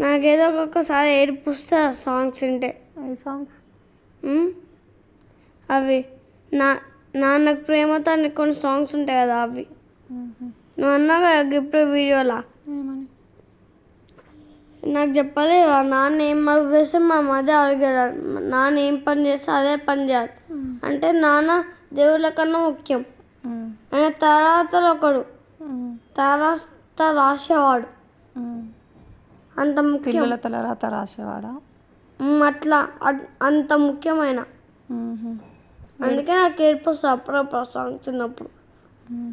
నాకేదో ఒక్కొక్కసారి ఏడిపిస్తా సాంగ్స్ ఏ సాంగ్స్? అవి. నా నాన్నకు ప్రేమతో అని కొన్ని సాంగ్స్ ఉంటాయి కదా అవి. నువ్వు అన్నావు ఇప్పుడు వీడియోలా? నాకు చెప్పాలి ఆ నాన్న ఏం వర్క్ చేస్తే మా మధ్య అడిగేది నాన్న ఏం పని చేస్తే అదే పని చేయాలి. అంటే నాన్న దేవుళ్ళ కన్నా ముఖ్యం. ఆయన తర్వాత ఒకడు. తర్వాత రాసేవాడు. అంత ముఖ్యం. పిల్లల తలరాత రాసేవాడా? అట్లా. అట్- అంత ముఖ్యమైన. అందుకే నాకు ఏర్పొస్తా అప్పుడప్పుడు సాంగ్స్ చిన్నప్పుడు.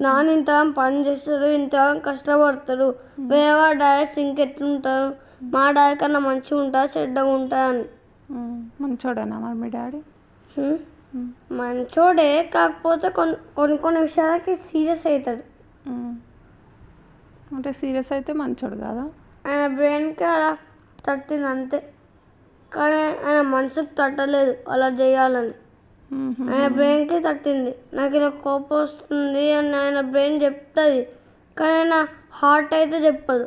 నాన్న ఇంత పని చేస్తాడు ఇంత కష్టపడతాడు. వేరే డైరెక్ట్స్ ఇంకెట్లుంటారు మా డాడీ కన్నా మంచిగా ఉంటారు చెడ్డగా ఉంటారు అని. మంచోడేనా మరి మీ డాడీ? హ్మ్? మంచోడే కాకపోతే కొన్ని కొన్ని కొన్ని విషయాలకి సీరియస్ అవుతాడు. అంటే సీరియస్ అయితే మంచోడు కదా? ఆయన బ్రెయిన్కి అలా తట్టింది అంతే కానీ ఆయన మనసుకు తట్టలేదు అలా చేయాలని. ఆయన బ్రెయిన్కి తట్టింది నాకు ఇలా కోపం వస్తుంది అని ఆయన బ్రెయిన్ చెప్తుంది కానీ ఆయన హార్ట్ అయితే చెప్పదు.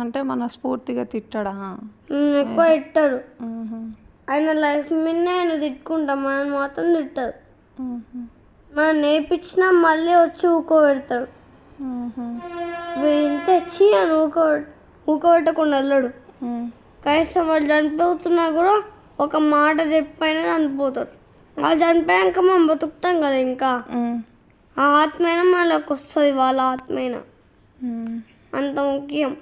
అంటే మన స్ఫూర్తిగా తిట్టడా ఎక్కువ తిట్టాడు. ఆయన లైఫ్ మీదనే ఆయన తిట్టుకుంటాం మనం మాత్రం తిట్టదు ఉహు. మనం నేర్పించినా మళ్ళీ వచ్చి ఊకోబెడతాడు. వీడు ఇంత ఇచ్చి అని ఊకో ఊకోబెట్టకుండా వెళ్ళడు. కనీసం వాళ్ళు చనిపోతున్నా కూడా ఒక మాట చెప్పైనా చనిపోతారు వాళ్ళు చనిపోయాక మనం బతుకుతాం కదా ఇంకా. ఆ ఆత్మైనా మనలోకి వస్తుంది వాళ్ళ ఆత్మైనా. అంత ముఖ్యం